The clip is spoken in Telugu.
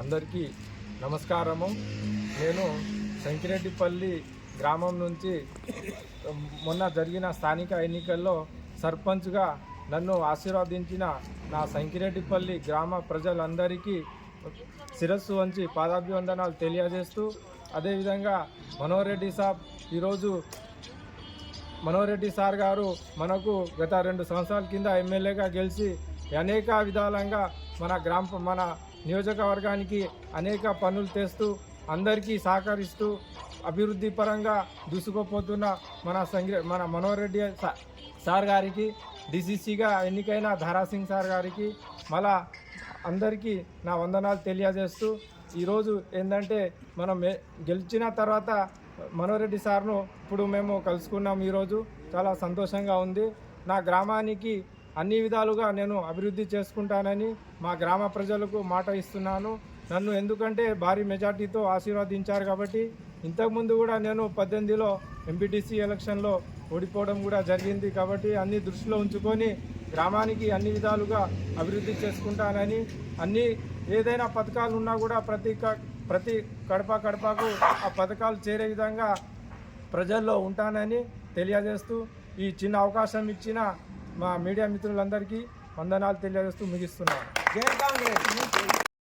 అందరికీ నమస్కారము. నేను శంకిరెడ్డిపల్లి గ్రామం నుంచి మొన్న జరిగిన స్థానిక ఎన్నికల్లో సర్పంచ్గా నన్ను ఆశీర్వదించిన నా శంకిరెడ్డిపల్లి గ్రామ ప్రజలందరికీ శిరస్సు వంచి పాదాభివందనాలు తెలియజేస్తూ అదేవిధంగా మనోహర్ రెడ్డి సాబ్ ఈరోజు మనోహర్ రెడ్డి సార్ గారు మనకు గత రెండు సంవత్సరాల కింద ఎమ్మెల్యేగా గెలిచి అనేక విధాలంగా మన గ్రామ మన నియోజకవర్గానికి అనేక పనులు తెస్తూ అందరికీ సహకరిస్తూ అభివృద్ధి పరంగా దూసుకుపోతున్న మన సంగ్ర మన మనోహర్ రెడ్డి సార్ గారికి డిసిసిగా ఎన్నికైన ధారాసింగ్ సార్ గారికి మళ్ళా అందరికీ నా వందనాలు తెలియజేస్తూ ఈరోజు ఏంటంటే మనం గెలిచిన తర్వాత మనోరెడ్డి సార్ను ఇప్పుడు మేము కలుసుకున్నాం ఈరోజు. చాలా సంతోషంగా ఉంది. నా గ్రామానికి అన్ని విధాలుగా నేను అభివృద్ధి చేసుకుంటానని మా గ్రామ ప్రజలకు మాట ఇస్తున్నాను. నన్ను ఎందుకంటే భారీ మెజార్టీతో ఆశీర్వదించారు కాబట్టి ఇంతకుముందు కూడా నేను పద్దెనిమిదిలో ఎంపీటీసీ ఎలక్షన్లో ఓడిపోవడం కూడా జరిగింది కాబట్టి అన్ని దృష్టిలో ఉంచుకొని గ్రామానికి అన్ని విధాలుగా అభివృద్ధి చేసుకుంటానని అన్ని ఏదైనా పథకాలు ఉన్నా కూడా ప్రతి క- ప్రతి కడప కడపకు ఆ పథకాలు చేరే విధంగా ప్రజల్లో ఉంటానని తెలియజేస్తూ ఈ చిన్న అవకాశం ఇచ్చిన మా మీడియా మిత్రులందరికీ వందనాలు తెలియజేస్తూ ముగిస్తున్నాను. జై కాంగ్రెస్.